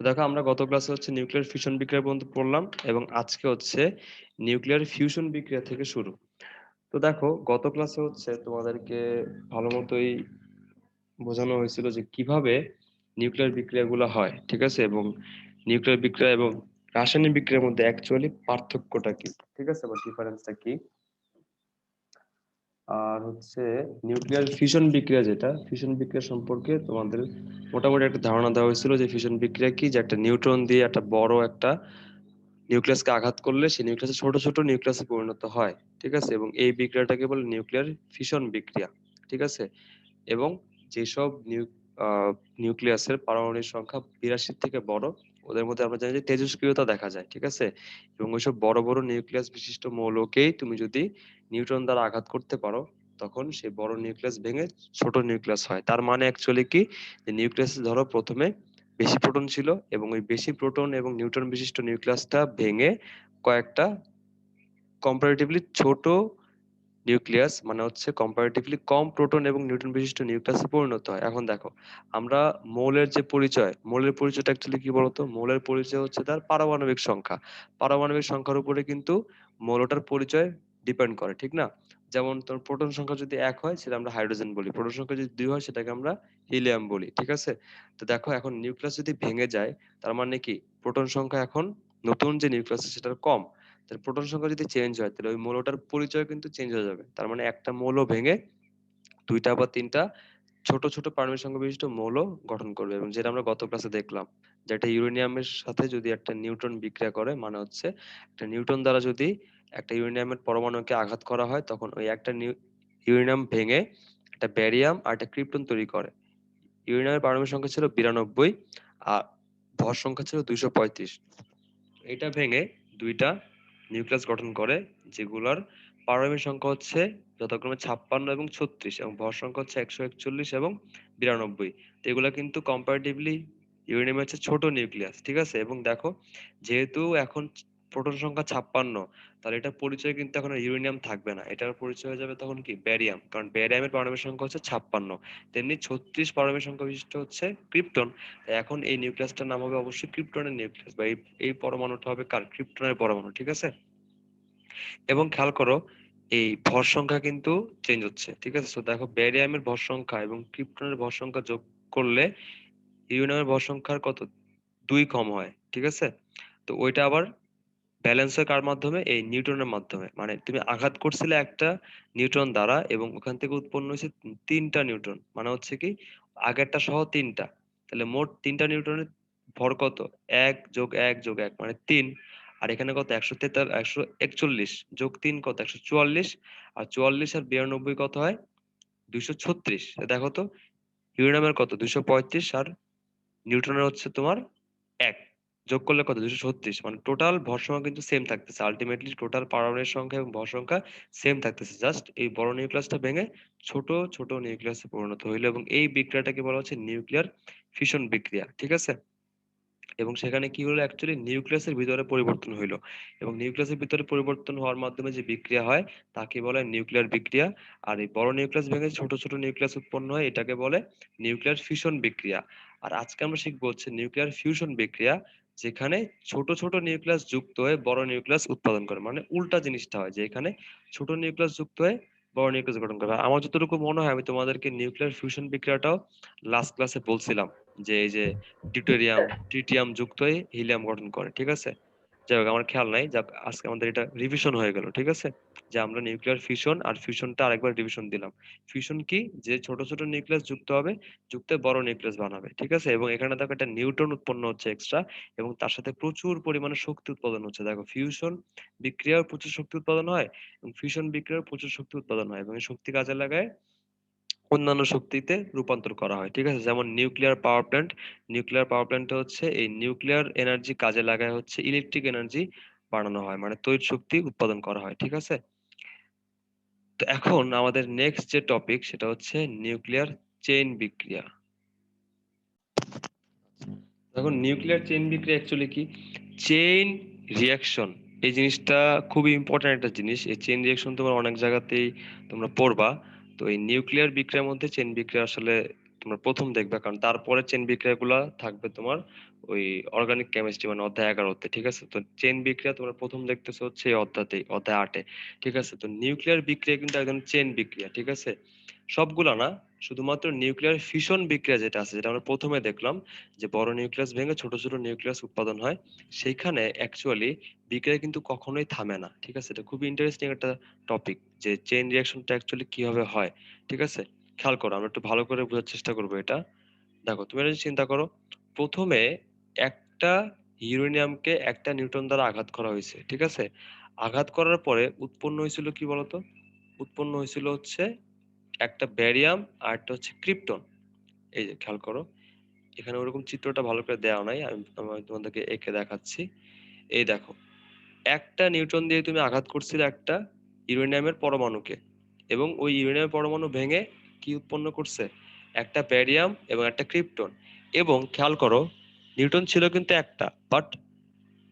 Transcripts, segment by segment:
তো দেখো আমরা গত ক্লাসে হচ্ছে নিউক্লিয়ার ফিউশন বিক্রিয়া পর্যন্ত পড়লাম এবং আজকে হচ্ছে নিউক্লিয়ার ফিউশন বিক্রিয়া থেকে শুরু। তো দেখো গত ক্লাসে হচ্ছে তোমাদেরকে ভালো মতোই বোঝানো হয়েছিল যে কীভাবে নিউক্লিয়ার বিক্রিয়াগুলো হয়, ঠিক আছে? এবং নিউক্লিয়ার বিক্রিয়া এবং রাসায়নিক বিক্রিয়ার মধ্যে অ্যাকচুয়ালি পার্থক্যটা কি, ঠিক আছে? বা ডিফারেন্সটা কি? আর হচ্ছে নিউক্লিয়ার ফিউশন বিক্রিয়া যেটা ফিউশন বিক্রিয়া সম্পর্কে তোমাদের মোটামুটি একটা ধারণা দেওয়া হয়েছিল যে ফিউশন বিক্রিয়া কি, যে একটা নিউট্রন দিয়ে একটা বড় একটা নিউক্লিয়াসকে আঘাত করলে সেই নিউক্লিয়াসে ছোট ছোট নিউক্লিয়াসে পরিণত হয়, ঠিক আছে? এবং এই বিক্রিয়াটাকে বলে নিউক্লিয়ার ফিউশন বিক্রিয়া, ঠিক আছে? এবং যেসব নিউ নিউক্লিয়াসের পারমাণবিক সংখ্যা বিরাশির থেকে বড়, ওদের মধ্যে আমরা জানি যে তেজস্ক্রিয়তা দেখা যায়, ঠিক আছে? এবং ওইসব বড় বড় নিউক্লিয়াস বিশিষ্ট মৌলকেই তুমি যদি নিউট্রন দ্বারা আঘাত করতে পারো, তখন সেই বড় নিউক্লিয়াস ভেঙে ছোট নিউক্লিয়াস হয়। তার মানে অ্যাকচুয়ালি কি? যে নিউক্লিয়াস ধরো প্রথমে বেশি প্রোটন ছিল এবং ওই বেশি প্রোটন এবং নিউট্রন বিশিষ্ট নিউক্লিয়াসটা ভেঙে কয়েকটা কম্পারেটিভলি ছোট নিউক্লিয়াস মানে হচ্ছে কম্পারেটিভলি কম প্রোটন এবং নিউট্রন বিশিষ্ট নিউক্লিয়াসে পরিণত হয়। এখন দেখো, আমরা মৌলের যে পরিচয়, মৌলের পরিচয়টা অ্যাকচুয়ালি কি বলতো? মৌলের পরিচয় হচ্ছে তার পারমাণবিক সংখ্যা। পারমাণবিক সংখ্যার উপরে কিন্তু মৌলটার পরিচয় ডিপেন্ড করে, ঠিক না? যেমন তোর প্রোটন সংখ্যা যদি এক হয়, সেটা আমরা হাইড্রোজেন বলি। প্রোটন সংখ্যা যদি দুই হয়, সেটাকে আমরা হিলিয়াম বলি, ঠিক আছে? তো দেখো, এখন নিউক্লিয়াস যদি ভেঙে যায়, তার মানে কি? প্রোটন সংখ্যা এখন নতুন যে নিউক্লিয়াস সেটার কম। তাহলে প্রোটন সংখ্যা যদি চেঞ্জ হয়, তাহলে ওই মৌলটার পরিচয় কিন্তু চেঞ্জ হয়ে যাবে। তার মানে একটা মৌল ভেঙে দুইটা বা তিনটা ছোট ছোট পারমাণবিক সংখ্যা বিশিষ্ট মৌল গঠন করবে, এবং যেটা আমরা গত ক্লাসে দেখলাম। যে একটা ইউরেনিয়ামের সাথে যদি একটা নিউট্রন বিক্রিয়া করে মানে হচ্ছে একটা নিউট্রন দ্বারা যদি একটা ইউরেনিয়ামের পরমাণুকে আঘাত করা হয়, তখন ওই একটা ইউরেনিয়াম ভেঙে একটা ব্যারিয়াম আর একটা ক্রিপ্টন তৈরি করে। ইউরেনিয়ামের পারমাণবিক সংখ্যা ছিল বিরানব্বই, আর ভর সংখ্যা ছিল দুইশো পঁয়ত্রিশ। এটা ভেঙে দুইটা নিউক্লিয়াস গঠন করে, যেগুলোর পারমাণবিক সংখ্যা হচ্ছে যথাক্রমে ছাপ্পান্ন এবং ছত্রিশ, এবং ভর সংখ্যা হচ্ছে একশো একচল্লিশ এবং বিরানব্বই। তো এগুলো কিন্তু কম্পারেটিভলি ইউরেনিয়াম হচ্ছে ছোট নিউক্লিয়াস, ঠিক আছে? এবং দেখো, যেহেতু এখন প্রোটন সংখ্যা ছাপ্পান্ন, তাহলে এটার পরিচয় কিন্তু এখন ইউরেনিয়াম থাকবে না। এটার পরিচয় হয়ে যাবে তখন কি? ব্যারিয়াম কারণ ব্যারিয়ামের পারমাণবিক সংখ্যা হচ্ছে ছাপ্পান্ন। তেমনি ছত্রিশ পারমাণবিক সংখ্যা বিশিষ্ট হচ্ছে ক্রিপ্টন এখন এই নিউক্লিয়াসটার নাম হবে অবশ্যই ক্রিপ্টনের নিউক্লিয়াস বা এই পরমাণুটা হবে কার? ক্রিপ্টনের পরমাণু, ঠিক আছে? এবং খেয়াল করো, এই ভর সংখ্যা কিন্তু চেঞ্জ হচ্ছে, ঠিক আছে? তো দেখো ব্যারিয়ামের ভর সংখ্যা এবং ক্রিপ্টনের ভর সংখ্যা যোগ করলে ইউরেনিয়ামের ভর সংখ্যার কত? দুই কম হয়, ঠিক আছে? তো ওইটা আবার ব্যালেন্স হয় কার মাধ্যমে? এই নিউটনের মাধ্যমে। মানে তুমি আঘাত করছিলে একটা নিউটন দ্বারা এবং ওখান থেকে উৎপন্ন হয়েছে তিনটা নিউটন মানে হচ্ছে কি, আগেরটা সহ তিনটা। তাহলে মোট তিনটা নিউটনের ভর কত? এক যোগ এক যোগ এক মানে তিন। আর এখানে কত? একশো তেতাল, একশো একচল্লিশ। যোগ তিন কত? একশো চুয়াল্লিশ। আর চুয়াল্লিশ আর বিরানব্বই কত হয়? দুইশো ছত্রিশ। দেখো তো ইউরেনামের কত? দুইশো পঁয়ত্রিশ। আর নিউটনের হচ্ছে তোমার এক। যোগ করলে কত? দুশো ছত্রিশ। মানে টোটাল ভর সংখ্যা কিন্তু সেম থাকতেছে। আলটিমেটলি টোটাল পারমাণবিক সংখ্যা এবং ভর সংখ্যা সেম থাকতেছে। জাস্ট এই বড় নিউক্লিয়াসটা ভেঙে ছোট ছোট নিউক্লিয়াসে পরিণত হইল এবং এই বিক্রিয়াটাকে বলা হচ্ছে নিউক্লিয়ার ফিশন বিক্রিয়া। ঠিক আছে? এবং সেখানে কি হলো? অ্যাকচুয়ালি নিউক্লিয়াসের ভিতরে পরিবর্তন হইল। এবং নিউক্লিয়াসের ভিতরে পরিবর্তন হওয়ার মাধ্যমে যে বিক্রিয়া হয়, তাকে বলে নিউক্লিয়ার বিক্রিয়া। আর এই বড় নিউক্লিয়াস ভেঙে ছোট ছোট নিউক্লিয়াস উৎপন্ন হয়, এটাকে বলে নিউক্লিয়ার ফিউশন বিক্রিয়া। আর আজকে আমরা শিখব হচ্ছে নিউক্লিয়ার ফিউশন বিক্রিয়া। যেখানে ছোট ছোট নিউক্লিয়াস যুক্ত হয়ে বড় নিউক্লিয়াস উৎপাদন করে। মানে উল্টা জিনিসটা হয় যে এখানে ছোট নিউক্লিয়াস যুক্ত হয়ে বড় নিউক্লিয়াস গঠন করে। আমার যতটুকু মনে হয়, আমি তোমাদেরকে নিউক্লিয়ার ফিউশন বিক্রিয়াটাও লাস্ট ক্লাসে বলছিলাম যে এই যে ডিউটেরিয়াম ট্রিটিয়াম যুক্ত হয়ে হিলিয়াম গঠন করে, ঠিক আছে? যাই হোক, আমার খেয়াল নাই। যাক, আজকে আমাদের এটা রিভিশন হয়ে গেল, ঠিক আছে? যে আমরা নিউক্লিয়ার ফিউশন আর ফিউশনটা আরেকবার রিভিশন দিলাম। ফিউশন কি? যে ছোট ছোট নিউক্লিয়াস যুক্ত হবে, যুক্ত বড় নিউক্লিয়াস বানাবে, ঠিক আছে? এবং এখানে দেখো একটা নিউটন উৎপন্ন হচ্ছে এক্সট্রা এবং তার সাথে প্রচুর পরিমাণে শক্তি উৎপাদন হচ্ছে। দেখো ফিউশন বিক্রিয়ার প্রচুর শক্তি উৎপাদন হয়, এবং ফিউশন বিক্রিয়ার প্রচুর শক্তি উৎপাদন হয়, এবং এই শক্তি কাজে লাগায় অন্যান্য শক্তিতে রূপান্তর করা হয়, ঠিক আছে? যেমন nuclear power plant nuclear power প্ল্যান্টে হচ্ছে এই নিউক্লিয়ার এনার্জি কাজে লাগায় হচ্ছে ইলেকট্রিক এনার্জি বানানো হয় মানে তৈরি শক্তি উৎপাদন করা হয়, ঠিক আছে? তো এখন আমাদের নেক্সট যে টপিক সেটা হচ্ছে নিউক্লিয়ার চেইন বিক্রিয়া। এখন নিউক্লিয়ার চেইন বিক্রিয়া অ্যাকচুয়ালি কি? চেইন রিয়াকশন এই জিনিসটা খুবই ইম্পর্টেন্ট একটা জিনিস। এই চেইন রিয়াকশন তোমার অনেক জায়গাতেই তোমরা পড়বা। তো এই নিউক্লিয়ার বিক্রিয়ার মধ্যে চেন বিক্রিয়া আসলে তোমার প্রথম দেখবে, কারণ তারপরে চেন বিক্রিয়াগুলো থাকবে তোমার ওই অর্গানিক কেমিস্ট্রি মানে অধ্যায় এগারোতে ঠিক আছে? তো চেন বিক্রিয়া তোমরা প্রথম দেখতেছো হচ্ছে এই অধ্যায়তেই অধ্যায় আটে, ঠিক আছে? তো নিউক্লিয়ার বিক্রিয়া কিন্তু একদম চেন বিক্রিয়া, ঠিক আছে? সবগুলা না, শুধুমাত্র নিউক্লিয়ার ফিশন বিক্রিয়া যেটা আছে, যেটা আমরা প্রথমে দেখলাম যে বড় নিউক্লিয়াস ভেঙে ছোট ছোট নিউক্লিয়াস উৎপাদন হয়, সেইখানে অ্যাকচুয়ালি বিক্রিয়া কিন্তু কখনোই থামে না, ঠিক আছে? এটা খুবই ইন্টারেস্টিং একটা টপিক যে চেইন রিয়াকশনটা অ্যাকচুয়ালি কীভাবে হয়, ঠিক আছে? খেয়াল করো, আমরা একটু ভালো করে বোঝার চেষ্টা করব এটা। দেখো, তুমি এটা চিন্তা করো, প্রথমে একটা ইউরেনিয়ামকে একটা নিউটন দ্বারা আঘাত করা হয়েছে, ঠিক আছে? আঘাত করার পরে উৎপন্ন হয়েছিল কি বলতো? উৎপন্ন হয়েছিল হচ্ছে একটা ব্যারিয়াম আর একটা হচ্ছে ক্রিপ্টন। এই যে খেয়াল করো, এখানে ওরকম চিত্রটা ভালো করে দেওয়া নাই, আমি তোমাদেরকে এঁকে দেখাচ্ছি। এই দেখো, একটা নিউট্রন দিয়ে তুমি আঘাত করছিলে একটা ইউরেনিয়ামের পরমাণুকে এবং ওই ইউরেনিয়ামের পরমাণু ভেঙে কি উৎপন্ন করছে? একটা ব্যারিয়াম এবং একটা ক্রিপ্টন এবং খেয়াল করো নিউটন ছিল কিন্তু একটা বাট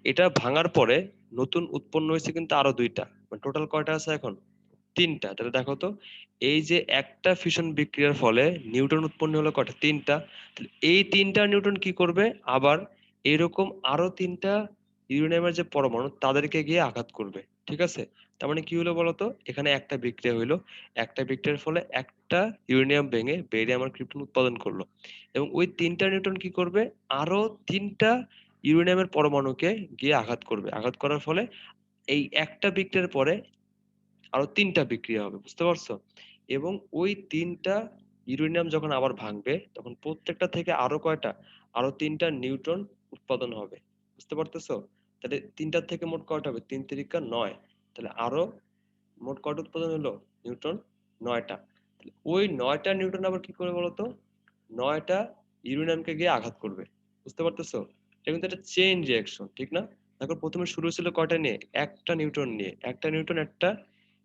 এটা ভাঙার পরে নতুন উৎপন্ন হয়েছে কিন্তু আরও দুইটা টোটাল কয়টা আছে এখন? তিনটা। তাহলে দেখো তো, এই যে একটা ফিশন বিক্রিয়ার ফলে নিউটন উৎপন্ন হলো কয়টা? তিনটা। এই তিনটা নিউটন কি করবে? আবার এরকম আরও তিনটা ইউরেনিয়ামের যে পরমাণু, তাদেরকে গিয়ে আঘাত করবে, ঠিক আছে? তার মানে কি হলো বলতো? এখানে একটা বিক্রিয়া হইল, একটা বিক্রিয়ার ফলে একটা ইউরেনিয়াম ভেঙে বেরিয়াম আর ক্রিপ্টন উৎপাদন করল। এবং ওই তিনটা নিউটন কি করবে? আরও তিনটা ইউরেনিয়ামের পরমাণুকে গিয়ে আঘাত করবে। আঘাত করার ফলে এই একটা বিক্রিয়ার পরে আরও তিনটা বিক্রিয়া হবে, বুঝতে পারছ? এবং ওই তিনটা ইউরেনিয়াম যখন আবার ভাঙবে, তখন প্রত্যেকটা থেকে আরও কয়টা? আরও তিনটা নিউটন উৎপাদন হবে, বুঝতে পারতেছো? তাহলে তিনটার থেকে মোট কয়টা হবে? তিন তিরিকা নয়। তাহলে আরও মোট কয়টা উৎপাদন হলো? নিউটন নয়টা। ওই নয়টা নিউটন আবার কি করে বলতো? নয়টা ইউরেনিয়ামকে গিয়ে আঘাত করবে। বুঝতে পারতেছো? এটা কিন্তু একটা চেইন রিয়াকশন ঠিক না? দেখো প্রথমে শুরু ছিল কয়টা নিয়ে? একটা নিউটন নিয়ে। একটা নিউটন একটা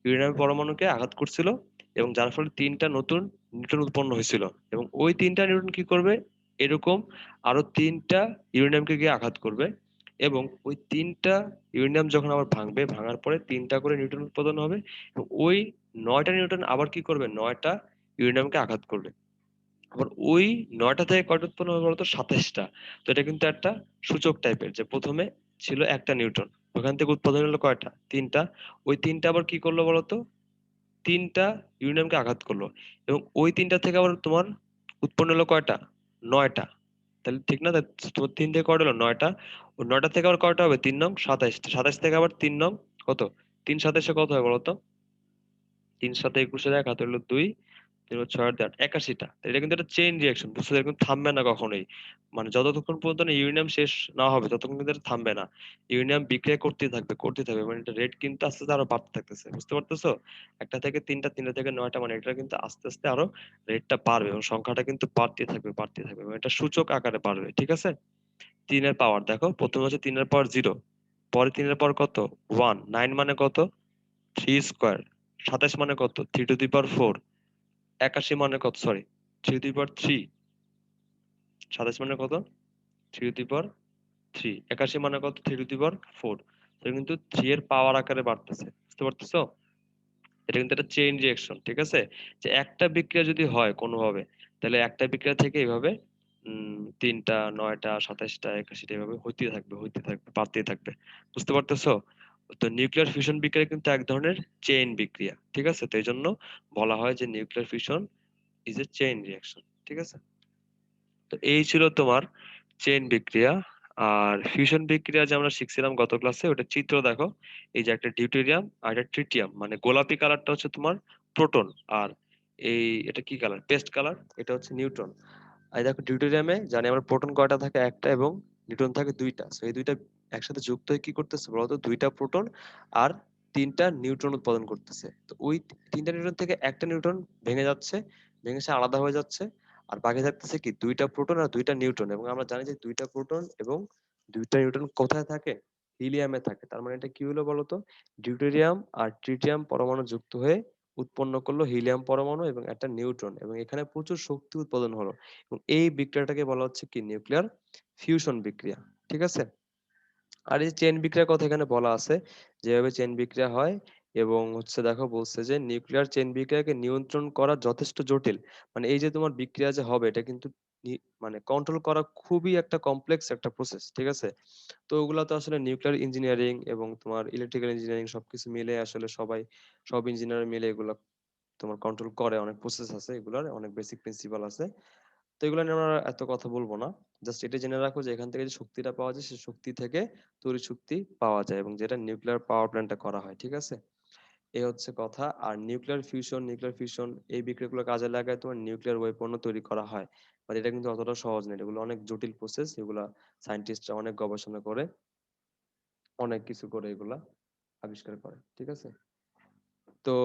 ইউরেনিয়াম পরমাণুকে আঘাত করছিল এবং যার ফলে তিনটা নতুন নিউটন উৎপন্ন হয়েছিল। এবং ওই তিনটা নিউটন কি করবে? এরকম আরও তিনটা ইউরেনিয়ামকে গিয়ে আঘাত করবে এবং ওই তিনটা ইউরেনিয়াম যখন আবার ভাঙবে, ভাঙার পরে তিনটা করে নিউটন উৎপাদন হবে এবং ওই নয়টা নিউটন আবার কি করবে? নয়টা ইউরেনিয়ামকে আঘাত করবে। আবার ওই নয়টা থেকে কয়টা উৎপন্ন হবে বলতো? সাতাশটা। তো এটা কিন্তু একটা সূচক টাইপের যে প্রথমে ছিল একটা নিউটন ওখান থেকে উৎপাদন হলো কয়টা? তিনটা। ওই তিনটা আবার কি করল বলতো? তিনটা ইউরেনিয়ামকে আঘাত করল। এবং ওই তিনটা থেকে আবার তোমার উৎপন্ন হলো কয়টা? নয়টা। তাহলে ঠিক না? তোমার তিন থেকে কয়টা হলো? নয়টা। ওই নয়টা থেকে আবার কয়টা হবে? তিন নং সাতাইশ সাতাইশ থেকে আবার তিন নং কত? তিন সাতাইশে কত হয় বলতো? তিন সাথে একুশে এক হাতে হলো দুই, তিন ছয়, আট, একাশিটা। এটা কিন্তু একটা চেইন রিয়াকশন বুঝতে এরকম থামবে না কখনোই। মানে যতক্ষণ পর্যন্ত না শেষ না হবে, ততক্ষণ কিন্তু এটা থামবে না। ইউরেনিয়াম বিক্রিয়া করতেই থাকবে করতেই থাকবে। মানে এটা রেট কিন্তু আস্তে আস্তে আরও বাড়তে থাকতেছে, বুঝতে পারতেছো? একটা থেকে তিনটা তিনটা থেকে নয়টা মানে এটা কিন্তু আস্তে আস্তে আরও রেটটা বাড়বে এবং সংখ্যাটা কিন্তু বাড়তে থাকবে বাড়তে থাকবে। মানে এটা সূচক আকারে বাড়বে, ঠিক আছে? তিনের পাওয়ার দেখো, প্রথমে হচ্ছে তিনের পাওয়ার জিরো পরে তিনের পাওয়ার কত? ওয়ান নাইন মানে কত? থ্রি স্কোয়ার সাতাশ মানে কত? Three to the power four একাশি মানে কত? Sorry three to the power three সাতাশ মানে কত? Three to the power three একাশি মানে কত? Three to the power four এটা কিন্তু থ্রি এর পাওয়ার আকারে বাড়তেছে, বুঝতে পারতেছো? এটা কিন্তু একটা চেইন রিঅ্যাকশন ঠিক আছে? যে একটা বিক্রিয়া যদি হয় কোনোভাবে, তাহলে একটা বিক্রিয়া থেকে এইভাবে তিনটা, নয়টা, সাতাশটা, একাশিটা এভাবে হইতে থাকবে হইতে থাকবে, বাড়তেই থাকবে, বুঝতে পারতেছো? তো নিউক্লিয়ার ফিউশন বিক্রিয়া কিন্তু এক ধরনের চেইন বিক্রিয়া, ঠিক আছে? তো এই জন্য বলা হয় যে nuclear fusion is a chain reaction ঠিক আছে? তো এই ছিল তোমার চেইন বিক্রিয়া। আর ফিউশন বিক্রিয়া যে আমরা শিখছিলাম গত ক্লাসে ওটা চিত্র দেখো। এই যে একটা ডিউটেরিয়াম আর একটা ট্রিটিয়াম মানে গোলাপি কালারটা হচ্ছে তোমার প্রোটন আর এই এটা কি কালার পেস্ট কালার এটা হচ্ছে নিউট্রন আর দেখো ডিউটেরিয়ামে জানি আমরা প্রোটন কয়টা থাকে? একটা এবং নিউট্রন থাকে দুইটা। সো এই দুইটা একসাথে যুক্ত হয়ে কি করতেছে বলতো? দুইটা প্রোটন আর তিনটা নিউট্রন উৎপাদন করতেছে। তো ওই তিনটা নিউট্রন থেকে একটা নিউট্রন ভেঙে যাচ্ছে, ভেঙে সে আলাদা হয়ে যাচ্ছে। আর বাকি থাকতেছে কি? দুইটা প্রোটন আর দুইটা নিউট্রন এবং আমরা জানি যে দুইটা প্রোটন এবং দুইটা নিউট্রন কোথায় থাকে? হিলিয়ামে থাকে। তার মানে এটা কি হলো বলতো? ডিউটেরিয়াম আর ট্রিটিয়াম পরমাণু যুক্ত হয়ে উৎপন্ন করল হিলিয়াম পরমাণু এবং একটা নিউট্রন এবং এখানে প্রচুর শক্তি উৎপাদন হলো। এবং এই বিক্রিয়াটাকে বলা হচ্ছে কি? নিউক্লিয়ার ফিউশন বিক্রিয়া। ঠিক আছে? আর এই চেন বিক্রিয়ার কথা এখানে বলা আছে, যেভাবে চেন বিক্রিয়া হয় এবং হচ্ছে দেখো বলছে যে নিউক্লিয়ার চেইন বিক্রিয়াকে নিয়ন্ত্রণ করা যথেষ্ট জটিল। মানে এই যে তোমার বিক্রিয়া যে হবে, এটা কিন্তু মানে কন্ট্রোল করা খুবই একটা কমপ্লেক্স একটা প্রসেস ঠিক আছে? তো ওগুলা তো আসলে নিউক্লিয়ার ইঞ্জিনিয়ারিং এবং তোমার ইলেকট্রিক্যাল ইঞ্জিনিয়ারিং সবকিছু মিলে আসলে সবাই, সব ইঞ্জিনিয়ার মিলে এগুলা তোমার কন্ট্রোল করে, অনেক প্রসেস আছে এগুলার, অনেক বেসিক প্রিন্সিপাল আছে। তো এগুলো নিয়ে আমরা এত কথা বলব না। জাস্ট এটা জেনে রাখো যে এখান থেকে যে শক্তিটা পাওয়া যায় সেই শক্তি থেকে তড়িৎ শক্তি পাওয়া যায় এবং যেটা নিউক্লিয়ার পাওয়ার প্ল্যান্টে করা হয়, ঠিক আছে? এই হচ্ছে কথা। আর নিউক্লিয়ার ফিউশন নিউক্লিয়ার ফিউশন এই বিক্রিয়াগুলো কাজে লাগায় তোমার নিউক্লিয়ার ওয়েপনও তৈরি করা হয়। বাট এটা কিন্তু অতটা সহজ নয় এগুলো অনেক জটিল প্রসেস এগুলা সায়েন্টিস্টরা অনেক গবেষণা করে, অনেক কিছু করে এগুলা আবিষ্কার করে, ঠিক আছে? তো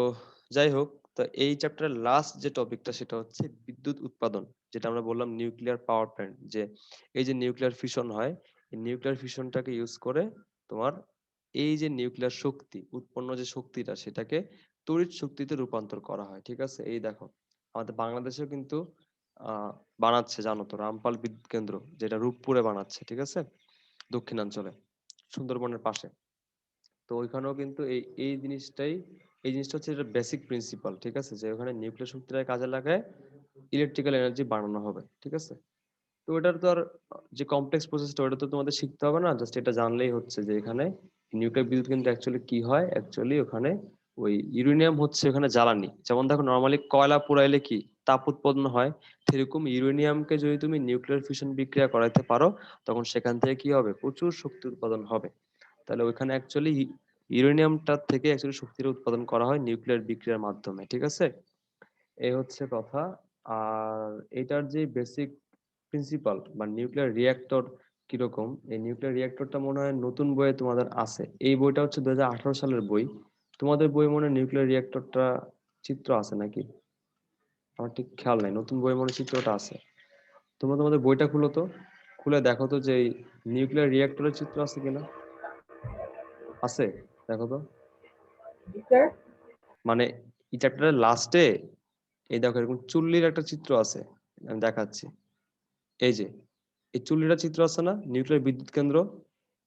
যাই হোক, তো এই চ্যাপ্টারের লাস্ট যে টপিকটা সেটা হচ্ছে বিদ্যুৎ উৎপাদন। যেটা আমরা বললাম নিউক্লিয়ার পাওয়ার প্ল্যান্ট যে এই যে নিউক্লিয়ার ফিশন হয়, এই নিউক্লিয়ার ফিশনটাকে ইউজ করে তোমার এই যে নিউক্লিয়ার শক্তি, উৎপন্ন যে শক্তিটা, সেটাকে তড়িৎ শক্তিতে রূপান্তর করা হয়, ঠিক আছে? এই দেখো, আমাদের বাংলাদেশেও কিন্তু বানাচ্ছে, জানো তো, রামপাল বিদ্যুৎ কেন্দ্র, যেটা রূপপুরে বানাচ্ছে, ঠিক আছে? দক্ষিণাঞ্চলে, সুন্দরবনের পাশে। তো ওইখানেও কিন্তু এই এই জিনিসটাই, এই জিনিসটা হচ্ছে বেসিক প্রিন্সিপাল ঠিক আছে? যে ওখানে নিউক্লিয়ার শক্তিটা কাজে লাগায় ইলেকট্রিক্যাল এনার্জি বানানো হবে, ঠিক আছে? তো ওটার তো আর, যে কমপ্লেক্স প্রসেসটা ওটা তো তোমাদের শিখতে হবে না জাস্ট এটা জানলেই হচ্ছে যে এখানে নিউক্লিয়ার বিদ্যুৎ কিন্তু অ্যাকচুয়ালি কি হয়? অ্যাকচুয়ালি ওখানে ওই ইউরেনিয়াম হচ্ছে ওখানে জ্বালানি। যেমন দেখো নর্মালি কয়লা পোড়াইলে কি তাপ উৎপন্ন হয়? সেরকম ইউরেনিয়ামকে যদি তুমি নিউক্লিয়ার ফিশন বিক্রিয়া করাইতে পারো, তখন সেখান থেকে কি হবে? প্রচুর শক্তি উৎপাদন হবে। তাহলে ওইখানে অ্যাকচুয়ালি ইউরেনিয়ামটার থেকে অ্যাকচুয়ালি শক্তির উৎপাদন করা হয় নিউক্লিয়ার বিক্রিয়ার মাধ্যমে, ঠিক আছে? এই হচ্ছে কথা। আর এটার যে বেসিক প্রিন্সিপাল বা নিউক্লিয়ার রিঅ্যাক্টর কীরকম এই নিউক্লিয়ার রিঅ্যাক্টরটা মনে হয় নতুন বইয়ে তোমাদের আছে। এই বইটা হচ্ছে দু হাজার আঠেরো সালের বই। তোমাদের বই মনে নিউক্লিয়ার রিঅ্যাক্টরটা চিত্র আছে নাকি? আমার ঠিক খেয়াল নাই নতুন বই মনে চিত্রটা আছে। তোমরা তোমাদের বইটা খুলো তো খুলে দেখো তো যে নিউক্লিয়ার রিঅ্যাক্টরের চিত্র আছে কিনা। আছে? দেখো তো। মানে এই চ্যাপ্টারের লাস্টে এই দেখো এরকম চুল্লির একটা চিত্র আছে আমি দেখাচ্ছি। এই যে এই চুল্লিটা চিত্র আছে না নিউক্লিয়ার বিদ্যুৎ কেন্দ্র?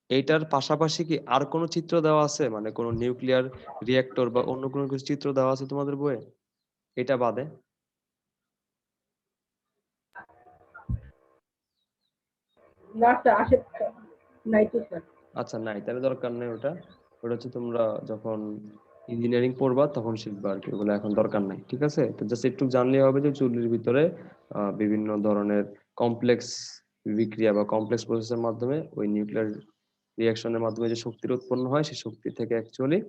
এইটার পাশাপাশি কি আর কোনো চিত্র দেওয়া আছে? মানে কোনো নিউক্লিয়ার রিঅ্যাক্টর বা অন্য কোনো কিছু চিত্র দেওয়া আছে তোমাদের বইয়ে? এটা বাদে। আচ্ছা নাই তাহলে দরকার নেই ওটা। ওটা হচ্ছে তোমরা যখন ইঞ্জিনিয়ারিং পড়বা, তখন শিখবা আর কি। ওগুলো এখন দরকার নাই, ঠিক আছে? তো জাস্ট একটু জানলেই হবে যে চুল্লির ভিতরে বিভিন্ন ধরনের কমপ্লেক্স বিক্রিয়া বা কমপ্লেক্স প্রসেসের মাধ্যমে ওই নিউক্লিয়ার রিয়াকশনের মাধ্যমে যে শক্তির উৎপন্ন হয়, সেই শক্তি থেকে অ্যাকচুয়ালি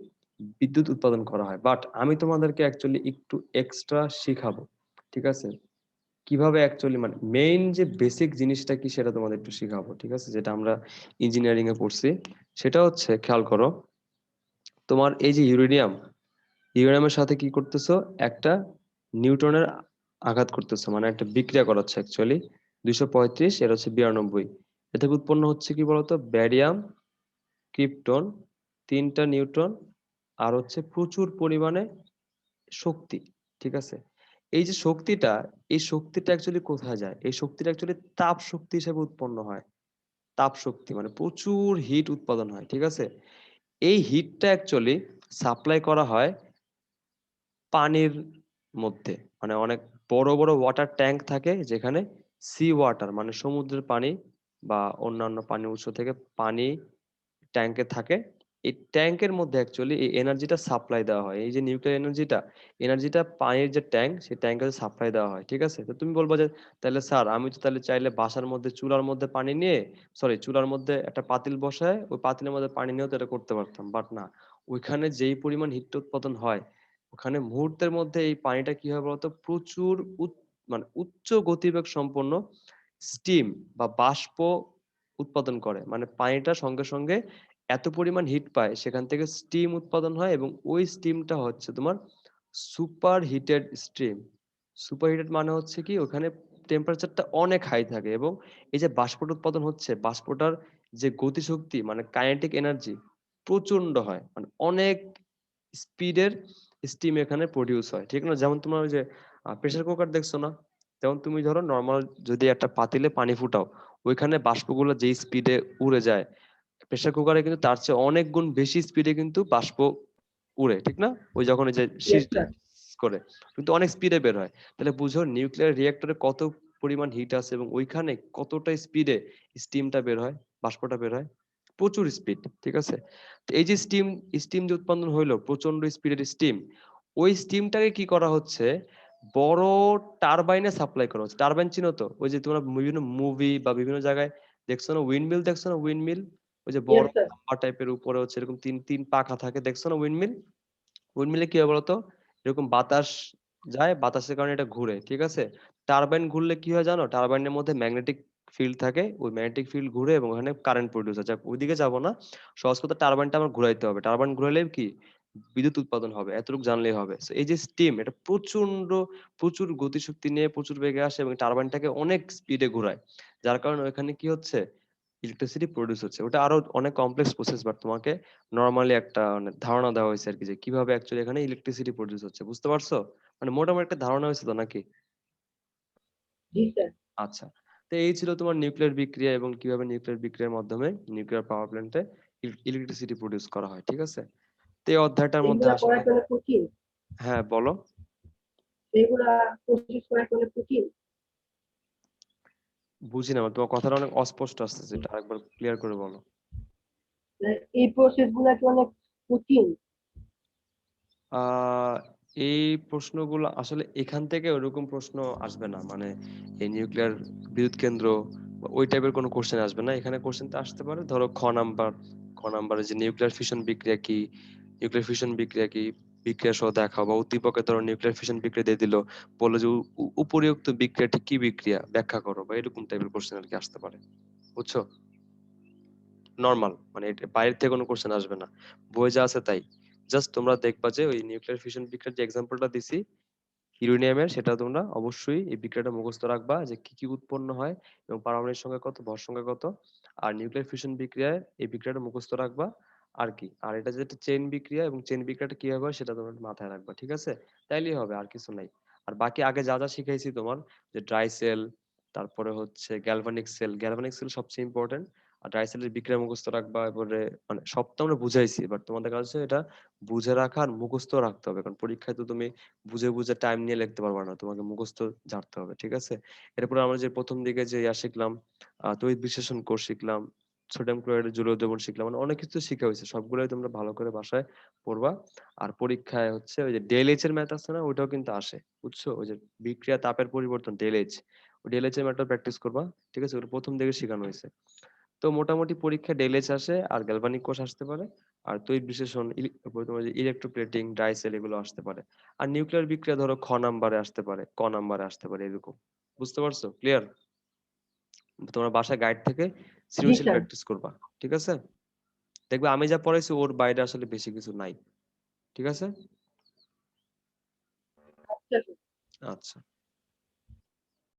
বিদ্যুৎ উৎপাদন করা হয়। বাট আমি তোমাদেরকে অ্যাকচুয়ালি একটু এক্সট্রা শিখাবো, ঠিক আছে? কীভাবে অ্যাকচুয়ালি মানে মেইন যে বেসিক জিনিসটা কি সেটা তোমাদের একটু শিখাবো, ঠিক আছে? যেটা আমরা ইঞ্জিনিয়ারিং এ পড়ছি, সেটা হচ্ছে, খেয়াল করো তোমার এই যে ইউরেনিয়াম, ইউরেনিয়ামের সাথে কি করতেছো? একটা নিউটনের আঘাত করতেছো মানে একটা বিক্রিয়া করাচ্ছে অ্যাকচুয়ালি দুইশো পঁয়ত্রিশ, এর হচ্ছে বিরানব্বই। এ থেকে উৎপন্ন হচ্ছে কি বলতো? ব্যারিয়াম, ক্রিপ্টন, তিনটা নিউট্রন, আর হচ্ছে প্রচুর পরিমাণে শক্তি, ঠিক আছে? এই যে শক্তিটা, এই শক্তিটা অ্যাকচুয়ালি কোথায় যায়? এই শক্তিটা অ্যাকচুয়ালি তাপ শক্তি হিসেবে উৎপন্ন হয়। তাপ শক্তি মানে প্রচুর হিট উৎপাদন হয়, ঠিক আছে? এই হিটটা অ্যাকচুয়ালি সাপ্লাই করা হয় পানির মধ্যে। মানে অনেক বড় বড় ওয়াটার ট্যাঙ্ক থাকে যেখানে সি ওয়াটার মানে সমুদ্রের পানি বা অন্যান্য পানি উৎস থেকে পানি ট্যাঙ্কে থাকে। এই ট্যাঙ্কের মধ্যে অ্যাকচুয়ালি এই এনার্জিটা সাপ্লাই দেওয়া হয়। এই যে নিউক্লিয়ার এনার্জিটা এনার্জিটা পানির যে ট্যাঙ্ক সেই ট্যাঙ্কে সাপ্লাই দেওয়া হয়, ঠিক আছে? তো তুমি বলব যে, তাহলে স্যার, আমি তো তাহলে চাইলে বাসার মধ্যে, চুলার মধ্যে পানি নিয়ে সরি চুলার মধ্যে একটা পাতিল বসায়, ওই পাতিলের মধ্যে পানি নিয়েও তো এটা করতে পারতাম। বাট না, ওইখানে যেই পরিমাণ হিট উৎপাদন হয়, ওখানে মুহূর্তের মধ্যে এই পানিটা কি হয় বলতো? প্রচুর মানে উচ্চ গতিবেগ সম্পন্ন স্টিম বা বাষ্প উৎপাদন করে। মানে পানিটা সঙ্গে সঙ্গে এত পরিমাণ হিট পায়, সেখান থেকে স্টিম উৎপাদন হয় এবং ওই স্টিমটা হচ্ছে তোমার super heated steam super heated মানে হচ্ছে কি? ওখানে টেম্পারেচারটা অনেক হাই থাকে এবং এই যে বাষ্পটা উৎপাদন হচ্ছে, বাষ্পটার যে গতিশক্তি মানে কাইনেটিক এনার্জি প্রচণ্ড হয়। মানে অনেক স্পিডের স্টিম এখানে প্রডিউস হয়, ঠিক না? যেমন তোমার ওই যে প্রেসার কুকার দেখছ না? যেমন তুমি ধরো নর্মাল যদি একটা পাতিলে পানি ফুটাও, ওইখানে বাষ্পগুলো যেই স্পিডে উড়ে যায় প্রেসার কুকারে কিন্তু তার চেয়ে অনেক গুণ বেশি স্পিডে কিন্তু বাষ্প উড়ে ঠিক না? ওই যখন ওই যে. করে কিন্তু অনেক স্পিডে বের হয়। তাহলে বুঝো নিউক্লিয়ার রিয়েক্টরে কত পরিমাণ হিট আছে এবং ওইখানে কতটা স্পিডে স্টিমটা বের হয় বাষ্পটা বের হয়? প্রচুর স্পিড ঠিক আছে? তো এই যে স্টিম স্টিম যে উৎপাদন হইল প্রচণ্ড স্পিডের স্টিম ওই স্টিমটাকে কি করা হচ্ছে? বড় টারবাইনে সাপ্লাই করা হচ্ছে। টারবাইন চিনো তো? ওই যে তোমরা বিভিন্ন মুভি বা বিভিন্ন জায়গায় দেখছ না? উইন্ডমিল দেখছ না? উইন্ডমিল ওই যে বড়. লম্বা টাইপের উপরে হচ্ছে এরকম তিন তিন পাখা থাকে। দেখছ না উইন্ডমিল উইন্ডমিলে কি হয় বলতো? এরকম বাতাস যায় বাতাসের কারণে এটা ঘুরে ঠিক আছে? টারবাইন ঘুরলে কি হয় জানো? টারবাইনের মধ্যে ম্যাগনেটিক ফিল্ড থাকে ওই ম্যাগনেটিক ফিল্ড ঘুরে এবং ওখানে কারেন্ট প্রডিউস হয় যাক ওইদিকে যাব না। সহজ কথা টারবাইনটা আমার ঘুরাইতে হবে। টারবাইন ঘুরাইলে কি? বিদ্যুৎ উৎপাদন হবে এতটুকু জানলেই হবে। এই যে স্টিম এটা প্রচণ্ড প্রচুর গতিশক্তি নিয়ে প্রচুর বেগে আসে এবং টারবাইনটাকে অনেক স্পিডে ঘোরায়। যার কারণে ওখানে কি হচ্ছে? ইলেকট্রিসিটি প্রডিউস হচ্ছে। ওটা আরও অনেক কমপ্লেক্স প্রসেস বাট তোমাকে নর্মালি একটা মানে ধারণা দেওয়া হয়েছে আর কি যে কীভাবে অ্যাকচুয়ালি এখানে ইলেকট্রিসিটি প্রডিউস হচ্ছে। বুঝতে পারছ? মানে মোটামুটি একটা ধারণা হয়েছে তো নাকি? আচ্ছা। তো এই ছিল তোমার নিউক্লিয়ার বিক্রিয়া এবং কীভাবে নিউক্লিয়ার বিক্রিয়ার মাধ্যমে নিউক্লিয়ার পাওয়ার প্ল্যান্টে ইলেকট্রিসিটি প্রডিউস করা হয় ঠিক আছে? তো এই অধ্যায়টার মধ্যে হ্যাঁ বলো। এগুলা প্রসেস করার জন্য কঠিন। বুঝি না তোমার কথাটা অনেক অস্পষ্ট আসতেছে এটা আরেকবার ক্লিয়ার করে বলো। মানে এই প্রসেসগুলা কি অনেক কঠিন? এই প্রশ্নগুলো আসলে এখান থেকে ওরকম প্রশ্ন আসবে না মানে এই নিউক্লিয়ার বিদ্যুৎ কেন্দ্র ওই টাইপের কোনো কোশ্চেন আসবে না। এখানে কোশ্চেনটা আসতে পারে ধরো খ নাম্বার খ নাম্বারে যে নিউক্লিয়ার ফিশন বিক্রিয়া কি নিউক্লিয়ার ফিশন বিক্রিয়া কি বিক্রিয়া সহ দেখাও বা উদ্দীপকে ধরো নিউক্লিয়ার ফিশন বিক্রিয়া দিয়ে দিল, বলল যে উপরিউক্ত বিক্রিয়াটি কি বিক্রিয়া? ব্যাখ্যা করো বা এরকম টাইপের কোশ্চেন আর কি আসতে পারে। বুঝছ? নর্মাল মানে বাইরের থেকে কোনো কোশ্চেন আসবে না। বই যা আছে তাই। জাস্ট তোমরা দেখবা যে ওই নিউক্লিয়ার ফিশন বিক্রিয়ার যে এক্সাম্পলটা দিছি, ইউরেনিয়ামের, সেটা তোমরা অবশ্যই এই বিক্রিয়াটা মুখস্থ রাখবা যে কি কি উৎপন্ন হয় এবং পারমাণবিক সংখ্যা কত, ভর সংখ্যা কত। আর নিউক্লিয়ার ফিশন বিক্রিয়ায় এই বিক্রিয়াটা মুখস্থ রাখবা। আর কি আর এটা যেটা চেইন বিক্রিয়া এবং চেইন বিক্রিয়াটা কীভাবে হয় সেটা তোমরা মাথায় রাখবা, ঠিক আছে? তাইলেই হবে, আর কিছু নাই। আর বাকি আগে যা যা শিখাইছি তোমার, যে ড্রাই সেল তারপরে হচ্ছে গ্যালভানিক সেল গ্যালভানিক সেল সবচেয়ে ইম্পর্টেন্ট আর ড্রাই সেলের বিক্রিয়া মুখস্থ রাখবা, এরপরে মানে সব তো আমরা বুঝাইছি বাট তোমাদের কাছে এটা বুঝে রাখা আর মুখস্থ রাখতে হবে। কারণ পরীক্ষায় তো তুমি বুঝে বুঝে টাইম নিয়ে লিখতে পারবা না, তোমাকে মুখস্থ জানতে হবে, ঠিক আছে? এরপরে আমরা যে প্রথম দিকে যে ইয়া শিখলাম তড়িৎ বিশ্লেষণ কোর্স শিখলাম সোডিয়াম ক্লোরাইডের জলীয় দ্রবণ শিখলাম মানে অনেক কিছু শিখা হয়েছে, সবগুলোই তোমরা ভালো করে বাসায় পড়বা। আর পরীক্ষায় হচ্ছে ওই যে ডেলএইচ এর ম্যাথ আছে না, ওইটাও কিন্তু আসে, বুঝছ? ওই যে বিক্রিয়া তাপের পরিবর্তন ডেলএইচ ডেলএইচ এর ম্যাথটা প্র্যাকটিস করবা, ঠিক আছে? প্রথম দিকে শেখানো হয়েছে। তো মোটামুটি পরীক্ষা ডেলএইচ আসে, আর গ্যালভানিক কোষ আসতে পারে, আর ইলে- তারপরে তোমার যে ইলেকট্রোপ্লেটিং ডাইসেল এগুলো আসতে পারে। আর নিউক্লিয়ার বিক্রিয়া ধরো খ নাম্বারে আসতে পারে, ক নাম্বারে আসতে পারে, এরকম। বুঝতে পারছ? ক্লিয়ার তোমরা বাসায় গাইড থেকে সৃজনশীল প্র্যাকটিস করবা ঠিক আছে? দেখবে আমি যা পড়াইছি ওর বাইরে আসলে বেশি কিছু নাই ঠিক আছে? আচ্ছা আচ্ছা।